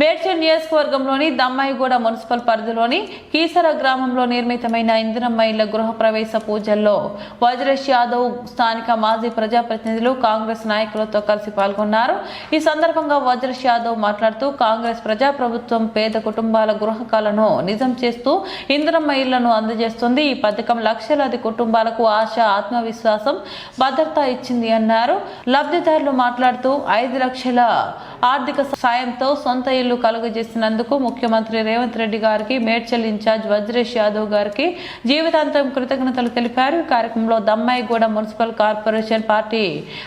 Medchal నియోజకవర్గంలోని Dammaiguda municipal పరిధిలోని కీసర గ్రామంలో నిర్మితమైన ఇందిరమ్మ ఇళ్ళ గృహ ప్రవేశ పూజల్లో వజ్రేష్ యాదవ్ స్థానిక మాజీ ప్రజాప్రతినిధులు కాంగ్రెస్ నాయకులతో కలిసి పాల్గొన్నారు. ఈ సందర్భంగా వజ్రేష్ యాదవ్ మాట్లాడుతూ కాంగ్రెస్ ప్రజాప్రభుత్వం పేద కుటుంబాల గృహ కళను నిజం చేస్తూ ఇందిరమ్మ ఇళ్ళను అందజేస్తుంది. ఈ పథకం లక్షలాది కుటుంబాలకు ఆశ ఆత్మవిశ్వాసం భద్రత ఇచ్చింది అన్నారు. లబ్ధిదారులు మాట్లాడుతూ ఐదు లక్షల ఆర్థిక సాయంతో సొంత ఇల్లు కలుగజేసినందుకు ముఖ్యమంత్రి రేవంత్ రెడ్డి గారికి మేడ్చల్ ఇన్ఛార్జ్ వజ్రేష్ యాదవ్ గారికి జీవితాంతం కృతజ్ఞతలు తెలిపారు. కార్యక్రమంలో దమ్మాయిగూడ మున్సిపల్ కార్పొరేషన్ పార్టీ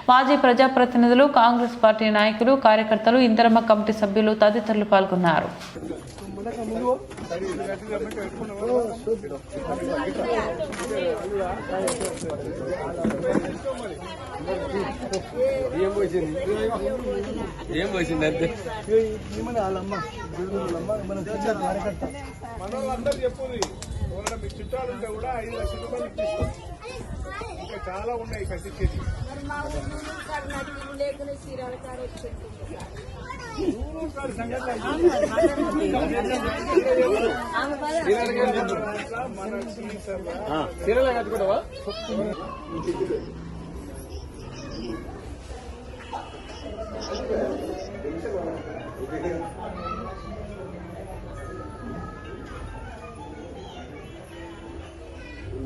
మాజీ ప్రజాప్రతినిధులు కాంగ్రెస్ పార్టీ నాయకులు కార్యకర్తలు ఇందిరమ్మ కమిటీ సభ్యులు తదితరులు పాల్గొన్నారు. ఏం పోసింది ఏం పోసింది అంతే వాళ్ళమ్మ వాళ్ళమ్మ మనోళ్ళందరూ చెప్పుది ఎవరైనా చుట్టాలు ఉంటే కూడా ఐదు లక్షల రూపాయలు ఇంకా చాలా ఉన్నాయి కట్టించేది చీరలే కట్టుకుంటావా Thank you.